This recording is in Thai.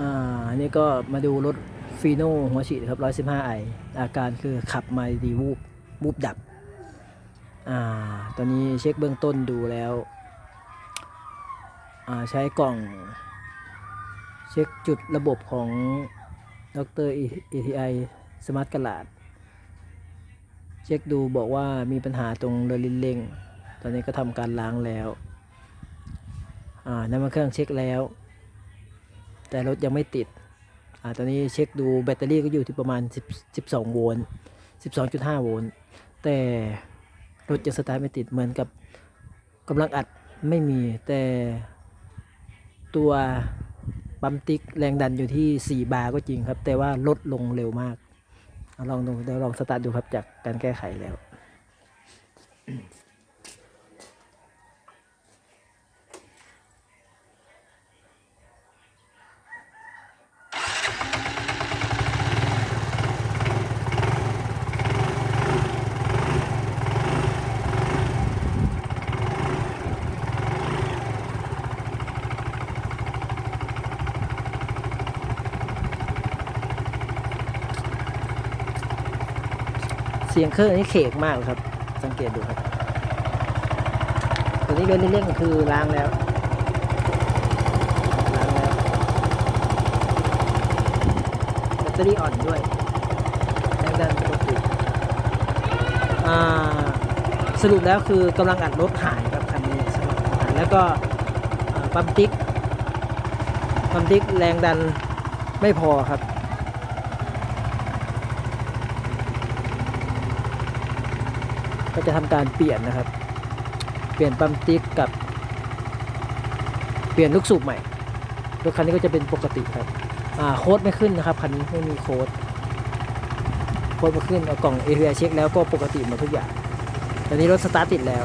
อ่านนี้ก็มาดูรถฟีโน่หัวฉีดครับ 115ไออาการคือขับมาดีวูบวูบดับ อ่า ตอนนี้เช็คเบื้องต้นดูแล้ว อ่า ใช้กล่อง เช็คจุดระบบของดร ATI สมาร์ทกลาด เช็คดูบอกว่ามีปัญหาตรงเรือลิ้นเร่ง ตอนนี้ก็ทำการล้างแล้ว อ่าน้ำมันเครื่องเช็คแล้ว แต่รถยังไม่ติดอ่าตอนนี้เช็คดูแบตเตอรี่ก็อยู่ที่ประมาณ10 12โวลต์12.5 โวลต์แต่รถยังสตาร์ทไม่ติดเหมือนกับกำลังอัดไม่มีแต่ตัวปั๊มติ๊กแรงดันอยู่ที่ 4 บาร์ก็จริงครับ แต่ว่าลดลงเร็วมากเอาลองดูเดี๋ยวลองสตาร์ทดูครับจากการแก้ไขแล้ว เสียงเครื่องนี่เขกมากครับ สังเกตดูครับ ตัวนี้เดินเร่งๆคือล้างแล้วล้างแล้วแบตเตอรี่อ่อนด้วยแรงดันปกติอ่าสรุปแล้วคือกำลังอัดรถหายครับคันนี้แล้วก็ปั๊มติ๊กปั๊มติ๊กแรงดันไม่พอครับ ก็จะทำการเปลี่ยนนะครับ เปลี่ยนปั๊มติ๊กกับ เปลี่ยนลูกสูบใหม่รถคันนี้ก็จะเป็นปกติครับอ่าโค้ดไม่ขึ้นนะครับคันนี้ไม่มีโค้ดโค้ดไม่ขึ้นเอากล่อง API เช็คแล้วก็ปกติหมดทุกอย่างตอนนี้รถสตาร์ทติดแล้ว